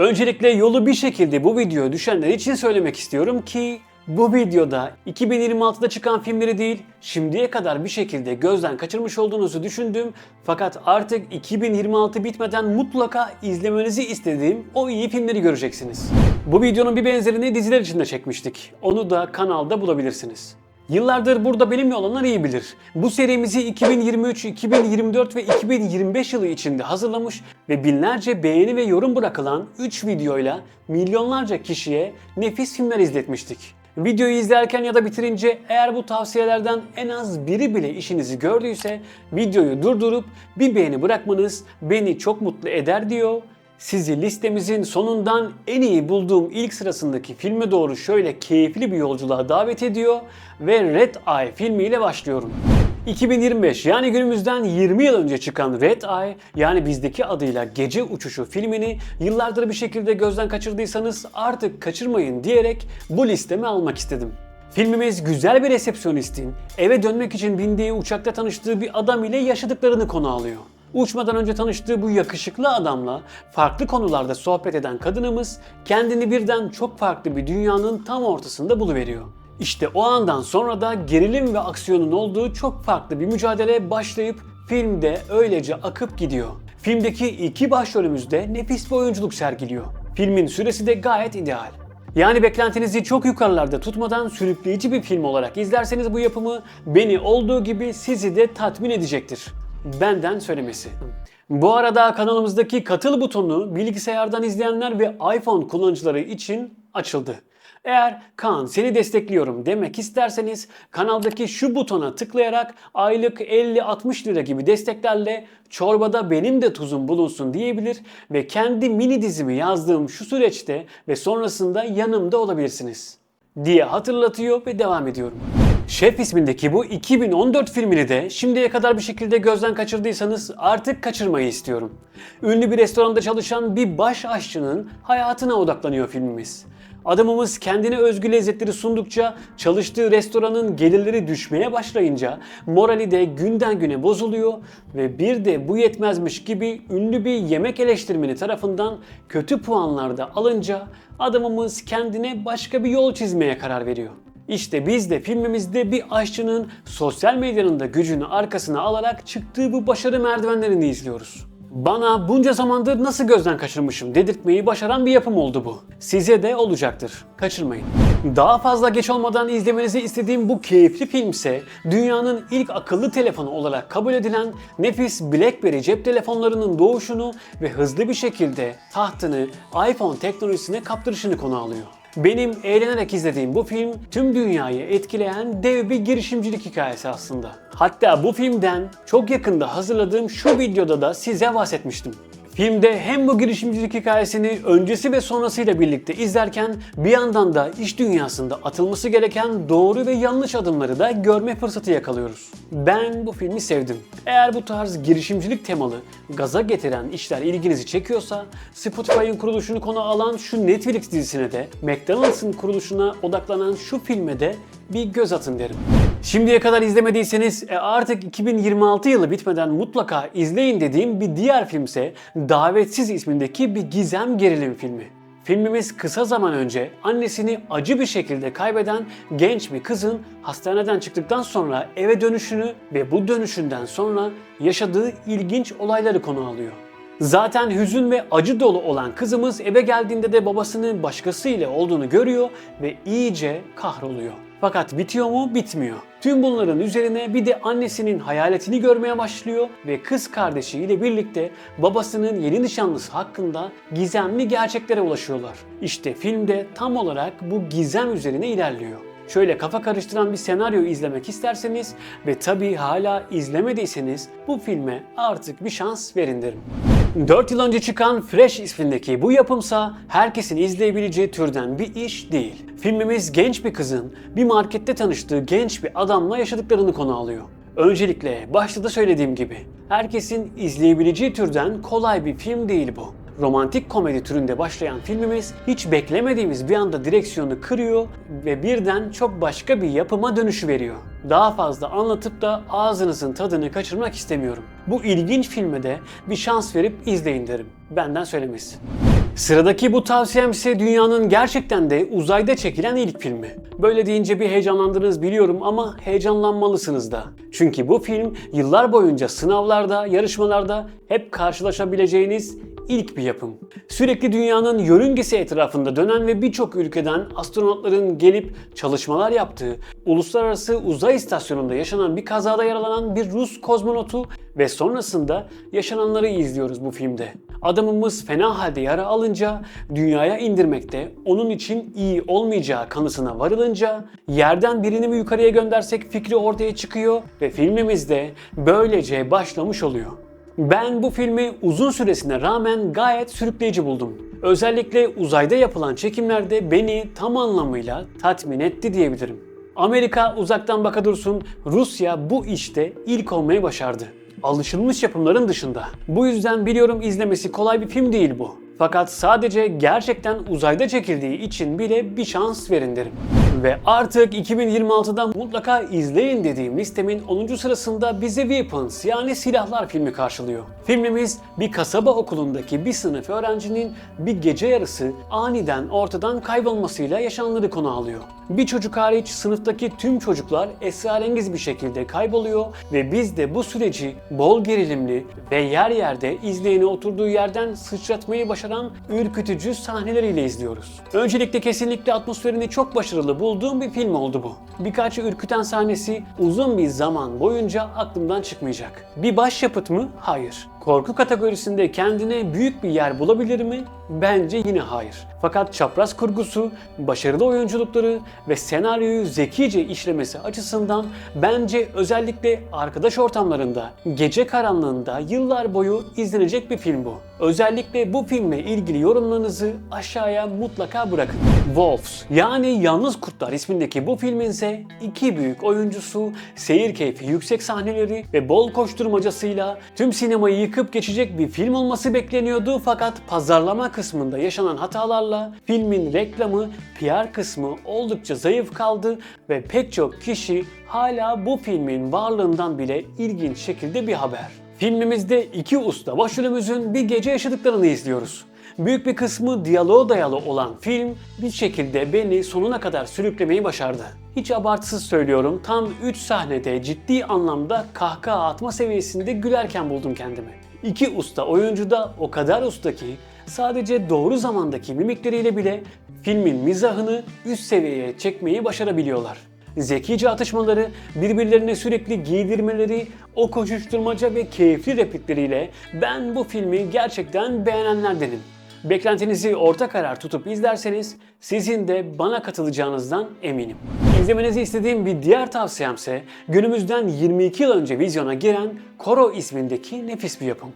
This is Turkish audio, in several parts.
Öncelikle yolu bir şekilde bu videoya düşenler için söylemek istiyorum ki bu videoda 2026'da çıkan filmleri değil, şimdiye kadar bir şekilde gözden kaçırmış olduğunuzu düşündüm. Fakat artık 2026 bitmeden mutlaka izlemenizi istediğim o iyi filmleri göreceksiniz. Bu videonun bir benzerini diziler için de çekmiştik. Onu da kanalda bulabilirsiniz. Yıllardır burada benimle olanlar iyi bilir. Bu serimizi 2023, 2024 ve 2025 yılı içinde hazırlamış ve binlerce beğeni ve yorum bırakılan 3 videoyla milyonlarca kişiye nefis filmler izletmiştik. Videoyu izlerken ya da bitirince eğer bu tavsiyelerden en az biri bile işinizi gördüyse videoyu durdurup bir beğeni bırakmanız beni çok mutlu eder diyor sizi listemizin sonundan en iyi bulduğum ilk sırasındaki filme doğru şöyle keyifli bir yolculuğa davet ediyor ve Red Eye filmiyle başlıyorum. 2025 yani günümüzden 20 yıl önce çıkan Red Eye yani bizdeki adıyla Gece Uçuşu filmini yıllardır bir şekilde gözden kaçırdıysanız artık kaçırmayın diyerek bu listeme almak istedim. Filmimiz güzel bir resepsiyonistin eve dönmek için bindiği uçakta tanıştığı bir adam ile yaşadıklarını konu alıyor. Uçmadan önce tanıştığı bu yakışıklı adamla farklı konularda sohbet eden kadınımız kendini birden çok farklı bir dünyanın tam ortasında buluveriyor. İşte o andan sonra da gerilim ve aksiyonun olduğu çok farklı bir mücadele başlayıp filmde öylece akıp gidiyor. Filmdeki iki başrolümüz de nefis bir oyunculuk sergiliyor. Filmin süresi de gayet ideal. Yani beklentinizi çok yukarılarda tutmadan sürükleyici bir film olarak izlerseniz bu yapımı beni olduğu gibi sizi de tatmin edecektir. Benden söylemesi. Bu arada kanalımızdaki katıl butonu bilgisayardan izleyenler ve iPhone kullanıcıları için açıldı. Eğer Kaan seni destekliyorum demek isterseniz kanaldaki şu butona tıklayarak aylık 50-60 lira gibi desteklerle çorbada benim de tuzum bulunsun diyebilir ve kendi mini dizimi yazdığım şu süreçte ve sonrasında yanımda olabilirsiniz diye hatırlatıyor ve devam ediyorum. Şef ismindeki bu 2014 filmini de şimdiye kadar bir şekilde gözden kaçırdıysanız artık kaçırmayı istiyorum. Ünlü bir restoranda çalışan bir baş aşçının hayatına odaklanıyor filmimiz. Adamımız kendine özgü lezzetleri sundukça çalıştığı restoranın gelirleri düşmeye başlayınca morali de günden güne bozuluyor ve bir de bu yetmezmiş gibi ünlü bir yemek eleştirmeni tarafından kötü puanlarda alınca adamımız kendine başka bir yol çizmeye karar veriyor. İşte biz de filmimizde bir aşçının sosyal medyanın da gücünü arkasına alarak çıktığı bu başarı merdivenlerini izliyoruz. Bana bunca zamandır nasıl gözden kaçırmışım dedirtmeyi başaran bir yapım oldu bu. Size de olacaktır. Kaçırmayın. Daha fazla geç olmadan izlemenizi istediğim bu keyifli film ise dünyanın ilk akıllı telefonu olarak kabul edilen nefis BlackBerry cep telefonlarının doğuşunu ve hızlı bir şekilde tahtını iPhone teknolojisine kaptırışını konu alıyor. Benim eğlenerek izlediğim bu film tüm dünyayı etkileyen dev bir girişimcilik hikayesi aslında. Hatta bu filmden çok yakında hazırladığım şu videoda da size bahsetmiştim. Filmde hem bu girişimcilik hikayesini öncesi ve sonrasıyla birlikte izlerken bir yandan da iş dünyasında atılması gereken doğru ve yanlış adımları da görme fırsatı yakalıyoruz. Ben bu filmi sevdim. Eğer bu tarz girişimcilik temalı, gaza getiren işler ilginizi çekiyorsa Spotify'ın kuruluşunu konu alan şu Netflix dizisine de McDonald's'ın kuruluşuna odaklanan şu filme de bir göz atın derim. Şimdiye kadar izlemediyseniz e, artık 2026 yılı bitmeden mutlaka izleyin dediğim bir diğer filmse Davetsiz ismindeki bir gizem gerilim filmi. Filmimiz kısa zaman önce annesini acı bir şekilde kaybeden genç bir kızın hastaneden çıktıktan sonra eve dönüşünü ve bu dönüşünden sonra yaşadığı ilginç olayları konu alıyor. Zaten hüzün ve acı dolu olan kızımız eve geldiğinde de babasının başkasıyla olduğunu görüyor ve iyice kahroluyor. Fakat bitiyor mu? Bitmiyor. Tüm bunların üzerine bir de annesinin hayaletini görmeye başlıyor ve kız kardeşiyle birlikte babasının yeni nişanlısı hakkında gizemli gerçeklere ulaşıyorlar. İşte filmde tam olarak bu gizem üzerine ilerliyor. Şöyle kafa karıştıran bir senaryo izlemek isterseniz ve tabii hala izlemediyseniz bu filme artık bir şans verin derim. 4 yıl önce çıkan Fresh ismindeki bu yapımsa herkesin izleyebileceği türden bir iş değil. Filmimiz genç bir kızın bir markette tanıştığı genç bir adamla yaşadıklarını konu alıyor. Öncelikle başta da söylediğim gibi herkesin izleyebileceği türden kolay bir film değil bu romantik komedi türünde başlayan filmimiz hiç beklemediğimiz bir anda direksiyonu kırıyor ve birden çok başka bir yapıma dönüşü veriyor. Daha fazla anlatıp da ağzınızın tadını kaçırmak istemiyorum. Bu ilginç filme de bir şans verip izleyin derim. Benden söylemesi. Sıradaki bu tavsiyem ise dünyanın gerçekten de uzayda çekilen ilk filmi. Böyle deyince bir heyecanlandınız biliyorum ama heyecanlanmalısınız da. Çünkü bu film yıllar boyunca sınavlarda, yarışmalarda hep karşılaşabileceğiniz ilk bir yapım. Sürekli dünyanın yörüngesi etrafında dönen ve birçok ülkeden astronotların gelip çalışmalar yaptığı, uluslararası uzay istasyonunda yaşanan bir kazada yaralanan bir Rus kozmonotu ve sonrasında yaşananları izliyoruz bu filmde. Adamımız fena halde yara alınca dünyaya indirmekte onun için iyi olmayacağı kanısına varılınca yerden birini mi yukarıya göndersek fikri ortaya çıkıyor ve filmimiz de böylece başlamış oluyor. Ben bu filmi uzun süresine rağmen gayet sürükleyici buldum. Özellikle uzayda yapılan çekimlerde beni tam anlamıyla tatmin etti diyebilirim. Amerika uzaktan baka dursun, Rusya bu işte ilk olmayı başardı. Alışılmış yapımların dışında. Bu yüzden biliyorum izlemesi kolay bir film değil bu. Fakat sadece gerçekten uzayda çekildiği için bile bir şans verin derim. Ve artık 2026'da mutlaka izleyin dediğim listemin 10. sırasında bize Weapons yani silahlar filmi karşılıyor. Filmimiz bir kasaba okulundaki bir sınıf öğrencinin bir gece yarısı aniden ortadan kaybolmasıyla yaşananları konu alıyor. Bir çocuk hariç sınıftaki tüm çocuklar esrarengiz bir şekilde kayboluyor ve biz de bu süreci bol gerilimli ve yer yerde izleyeni oturduğu yerden sıçratmayı başaran ürkütücü sahneleriyle izliyoruz. Öncelikle kesinlikle atmosferini çok başarılı bulduğum bir film oldu bu. Birkaç ürküten sahnesi uzun bir zaman boyunca aklımdan çıkmayacak. Bir başyapıt mı? Hayır. Korku kategorisinde kendine büyük bir yer bulabilir mi? Bence yine hayır. Fakat çapraz kurgusu, başarılı oyunculukları ve senaryoyu zekice işlemesi açısından bence özellikle arkadaş ortamlarında, gece karanlığında yıllar boyu izlenecek bir film bu. Özellikle bu filmle ilgili yorumlarınızı aşağıya mutlaka bırakın. Wolves yani Yalnız Kurtlar ismindeki bu filmin ise iki büyük oyuncusu, seyir keyfi yüksek sahneleri ve bol koşturmacasıyla tüm sinemayı yıkıp geçecek bir film olması bekleniyordu fakat pazarlama kısmında yaşanan hatalarla filmin reklamı, PR kısmı oldukça zayıf kaldı ve pek çok kişi hala bu filmin varlığından bile ilginç şekilde bir haber. Filmimizde iki usta başrolümüzün bir gece yaşadıklarını izliyoruz. Büyük bir kısmı diyaloğa dayalı olan film bir şekilde beni sonuna kadar sürüklemeyi başardı. Hiç abartısız söylüyorum tam 3 sahnede ciddi anlamda kahkaha atma seviyesinde gülerken buldum kendimi. İki usta oyuncu da o kadar usta ki sadece doğru zamandaki mimikleriyle bile filmin mizahını üst seviyeye çekmeyi başarabiliyorlar. Zekice atışmaları, birbirlerine sürekli giydirmeleri, o koşuşturmaca ve keyifli replikleriyle ben bu filmi gerçekten beğenenlerdenim. Beklentinizi orta karar tutup izlerseniz sizin de bana katılacağınızdan eminim. İzlemenizi istediğim bir diğer tavsiyemse günümüzden 22 yıl önce vizyona giren Koro ismindeki nefis bir yapım.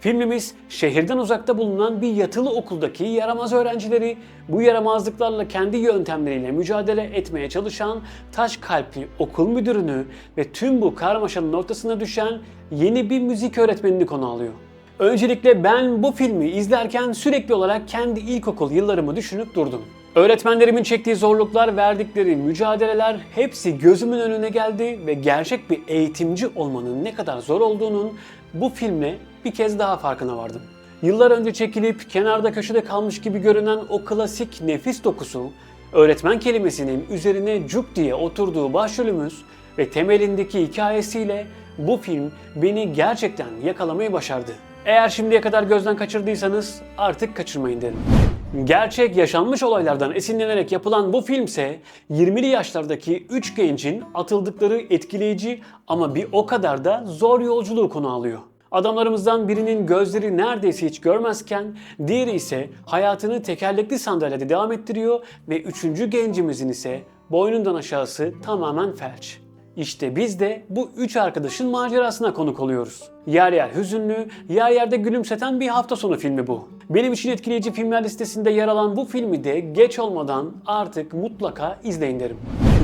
Filmimiz şehirden uzakta bulunan bir yatılı okuldaki yaramaz öğrencileri bu yaramazlıklarla kendi yöntemleriyle mücadele etmeye çalışan taş kalpli okul müdürünü ve tüm bu karmaşanın ortasına düşen yeni bir müzik öğretmenini konu alıyor. Öncelikle ben bu filmi izlerken sürekli olarak kendi ilkokul yıllarımı düşünüp durdum. Öğretmenlerimin çektiği zorluklar, verdikleri mücadeleler hepsi gözümün önüne geldi ve gerçek bir eğitimci olmanın ne kadar zor olduğunun bu filmle bir kez daha farkına vardım. Yıllar önce çekilip kenarda köşede kalmış gibi görünen o klasik nefis dokusu, öğretmen kelimesinin üzerine cuk diye oturduğu başrolümüz ve temelindeki hikayesiyle bu film beni gerçekten yakalamayı başardı. Eğer şimdiye kadar gözden kaçırdıysanız artık kaçırmayın derim. Gerçek yaşanmış olaylardan esinlenerek yapılan bu filmse 20'li yaşlardaki 3 gencin atıldıkları etkileyici ama bir o kadar da zor yolculuğu konu alıyor. Adamlarımızdan birinin gözleri neredeyse hiç görmezken diğeri ise hayatını tekerlekli sandalyede devam ettiriyor ve üçüncü gencimizin ise boynundan aşağısı tamamen felç. İşte biz de bu üç arkadaşın macerasına konuk oluyoruz. Yer yer hüzünlü, yer yerde gülümseten bir hafta sonu filmi bu. Benim için etkileyici filmler listesinde yer alan bu filmi de geç olmadan artık mutlaka izleyin derim.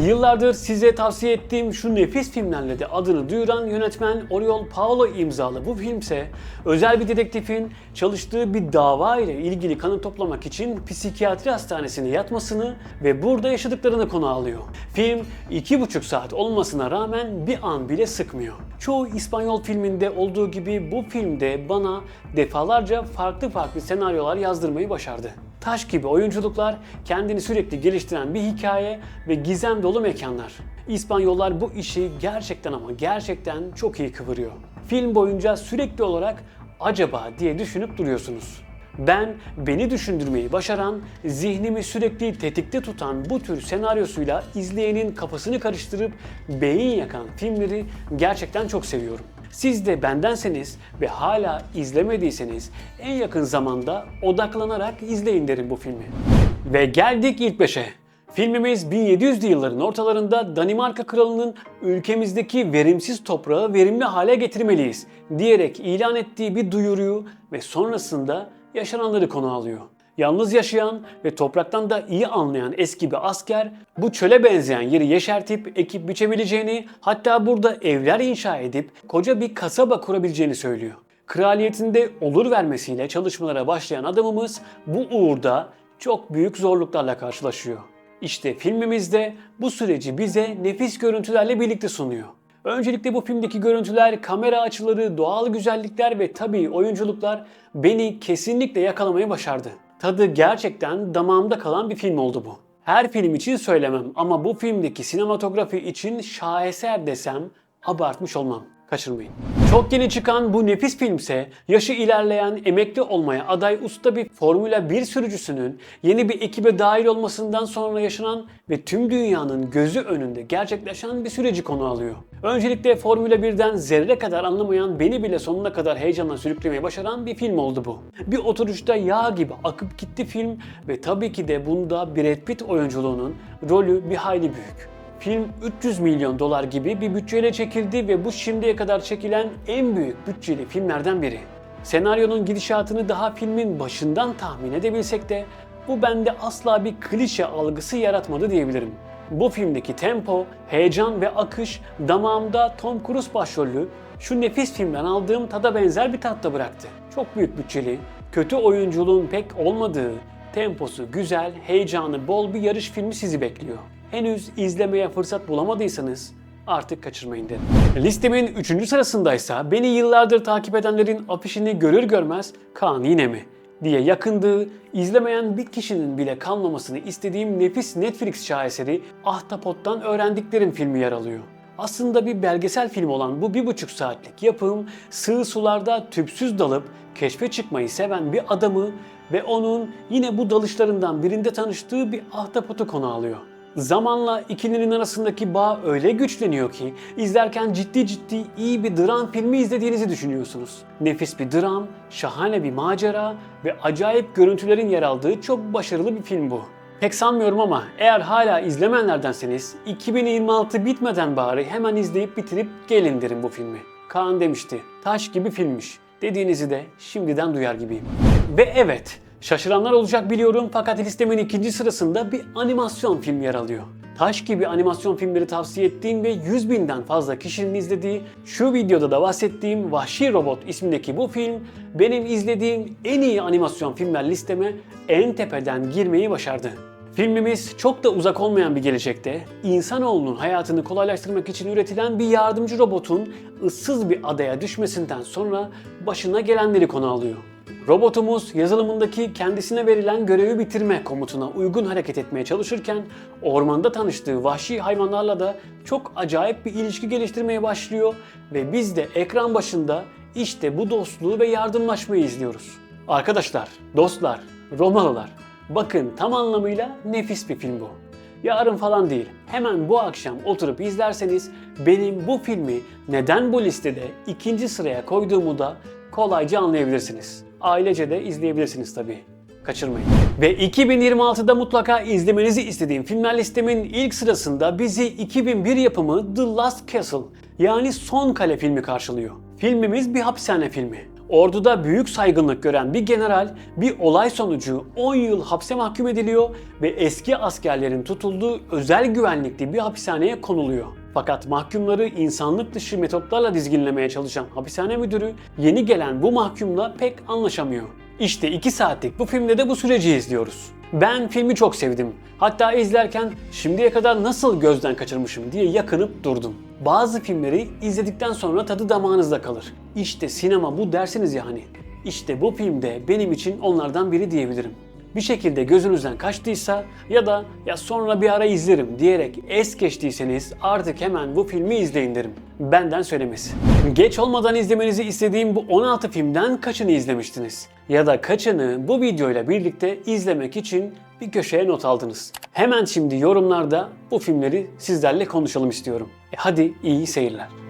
Yıllardır size tavsiye ettiğim şu nefis filmlerle de adını duyuran yönetmen Oriol Paulo imzalı bu filmse özel bir dedektifin çalıştığı bir dava ile ilgili kanı toplamak için psikiyatri hastanesine yatmasını ve burada yaşadıklarını konu alıyor. Film iki buçuk saat olmasına rağmen bir an bile sıkmıyor. Çoğu İspanyol filminde olduğu gibi bu filmde bana defalarca farklı farklı senaryolar yazdırmayı başardı. Taş gibi oyunculuklar, kendini sürekli geliştiren bir hikaye ve gizem dolu mekanlar. İspanyollar bu işi gerçekten ama gerçekten çok iyi kıvırıyor. Film boyunca sürekli olarak acaba diye düşünüp duruyorsunuz. Ben beni düşündürmeyi başaran, zihnimi sürekli tetikte tutan bu tür senaryosuyla izleyenin kafasını karıştırıp beyin yakan filmleri gerçekten çok seviyorum. Siz de bendenseniz ve hala izlemediyseniz en yakın zamanda odaklanarak izleyin derim bu filmi. Ve geldik ilk beşe. Filmimiz 1700'lü yılların ortalarında Danimarka kralının ülkemizdeki verimsiz toprağı verimli hale getirmeliyiz diyerek ilan ettiği bir duyuruyu ve sonrasında yaşananları konu alıyor. Yalnız yaşayan ve topraktan da iyi anlayan eski bir asker bu çöle benzeyen yeri yeşertip ekip biçebileceğini hatta burada evler inşa edip koca bir kasaba kurabileceğini söylüyor. Kraliyetinde olur vermesiyle çalışmalara başlayan adamımız bu uğurda çok büyük zorluklarla karşılaşıyor. İşte filmimizde bu süreci bize nefis görüntülerle birlikte sunuyor. Öncelikle bu filmdeki görüntüler, kamera açıları, doğal güzellikler ve tabii oyunculuklar beni kesinlikle yakalamayı başardı. Tadı gerçekten damağımda kalan bir film oldu bu. Her film için söylemem ama bu filmdeki sinematografi için şaheser desem abartmış olmam. Kaçırmayın. Çok yeni çıkan bu nefis filmse yaşı ilerleyen emekli olmaya aday usta bir Formula 1 sürücüsünün yeni bir ekibe dahil olmasından sonra yaşanan ve tüm dünyanın gözü önünde gerçekleşen bir süreci konu alıyor. Öncelikle Formula 1'den zerre kadar anlamayan beni bile sonuna kadar heyecanla sürüklemeyi başaran bir film oldu bu. Bir oturuşta yağ gibi akıp gitti film ve tabii ki de bunda Brad Pitt oyunculuğunun rolü bir hayli büyük. Film 300 milyon dolar gibi bir bütçeyle çekildi ve bu şimdiye kadar çekilen en büyük bütçeli filmlerden biri. Senaryonun gidişatını daha filmin başından tahmin edebilsek de bu bende asla bir klişe algısı yaratmadı diyebilirim. Bu filmdeki tempo, heyecan ve akış damağımda Tom Cruise başrollü şu nefis filmden aldığım tada benzer bir tatta bıraktı. Çok büyük bütçeli, kötü oyunculuğun pek olmadığı, temposu güzel, heyecanı bol bir yarış filmi sizi bekliyor henüz izlemeye fırsat bulamadıysanız artık kaçırmayın derim. Listemin 3. sırasındaysa beni yıllardır takip edenlerin afişini görür görmez Kaan yine mi? diye yakındığı, izlemeyen bir kişinin bile kalmamasını istediğim nefis Netflix şaheseri Ahtapot'tan öğrendiklerim filmi yer alıyor. Aslında bir belgesel film olan bu bir buçuk saatlik yapım, sığ sularda tüpsüz dalıp keşfe çıkmayı seven bir adamı ve onun yine bu dalışlarından birinde tanıştığı bir ahtapotu konu alıyor. Zamanla ikilinin arasındaki bağ öyle güçleniyor ki izlerken ciddi ciddi iyi bir dram filmi izlediğinizi düşünüyorsunuz. Nefis bir dram, şahane bir macera ve acayip görüntülerin yer aldığı çok başarılı bir film bu. Pek sanmıyorum ama eğer hala izlemeyenlerdenseniz 2026 bitmeden bari hemen izleyip bitirip gelin derim bu filmi. Kaan demişti, taş gibi filmmiş dediğinizi de şimdiden duyar gibiyim. Ve evet, Şaşıranlar olacak biliyorum fakat listemin ikinci sırasında bir animasyon film yer alıyor. Taş gibi animasyon filmleri tavsiye ettiğim ve 100 binden fazla kişinin izlediği şu videoda da bahsettiğim Vahşi Robot ismindeki bu film benim izlediğim en iyi animasyon filmler listeme en tepeden girmeyi başardı. Filmimiz çok da uzak olmayan bir gelecekte insanoğlunun hayatını kolaylaştırmak için üretilen bir yardımcı robotun ıssız bir adaya düşmesinden sonra başına gelenleri konu alıyor. Robotumuz yazılımındaki kendisine verilen görevi bitirme komutuna uygun hareket etmeye çalışırken ormanda tanıştığı vahşi hayvanlarla da çok acayip bir ilişki geliştirmeye başlıyor ve biz de ekran başında işte bu dostluğu ve yardımlaşmayı izliyoruz. Arkadaşlar, dostlar, Romalılar bakın tam anlamıyla nefis bir film bu. Yarın falan değil, hemen bu akşam oturup izlerseniz benim bu filmi neden bu listede ikinci sıraya koyduğumu da kolayca anlayabilirsiniz. Ailece de izleyebilirsiniz tabii. Kaçırmayın. Ve 2026'da mutlaka izlemenizi istediğim filmler listemin ilk sırasında bizi 2001 yapımı The Last Castle yani Son Kale filmi karşılıyor. Filmimiz bir hapishane filmi. Orduda büyük saygınlık gören bir general bir olay sonucu 10 yıl hapse mahkum ediliyor ve eski askerlerin tutulduğu özel güvenlikli bir hapishaneye konuluyor. Fakat mahkumları insanlık dışı metotlarla dizginlemeye çalışan hapishane müdürü yeni gelen bu mahkumla pek anlaşamıyor. İşte 2 saatlik bu filmde de bu süreci izliyoruz. Ben filmi çok sevdim. Hatta izlerken şimdiye kadar nasıl gözden kaçırmışım diye yakınıp durdum. Bazı filmleri izledikten sonra tadı damağınızda kalır. İşte sinema bu dersiniz yani. İşte bu filmde benim için onlardan biri diyebilirim. Bir şekilde gözünüzden kaçtıysa ya da ya sonra bir ara izlerim diyerek es geçtiyseniz artık hemen bu filmi izleyin derim. Benden söylemesi. Geç olmadan izlemenizi istediğim bu 16 filmden kaçını izlemiştiniz? Ya da kaçını bu videoyla birlikte izlemek için bir köşeye not aldınız? Hemen şimdi yorumlarda bu filmleri sizlerle konuşalım istiyorum. E hadi iyi seyirler.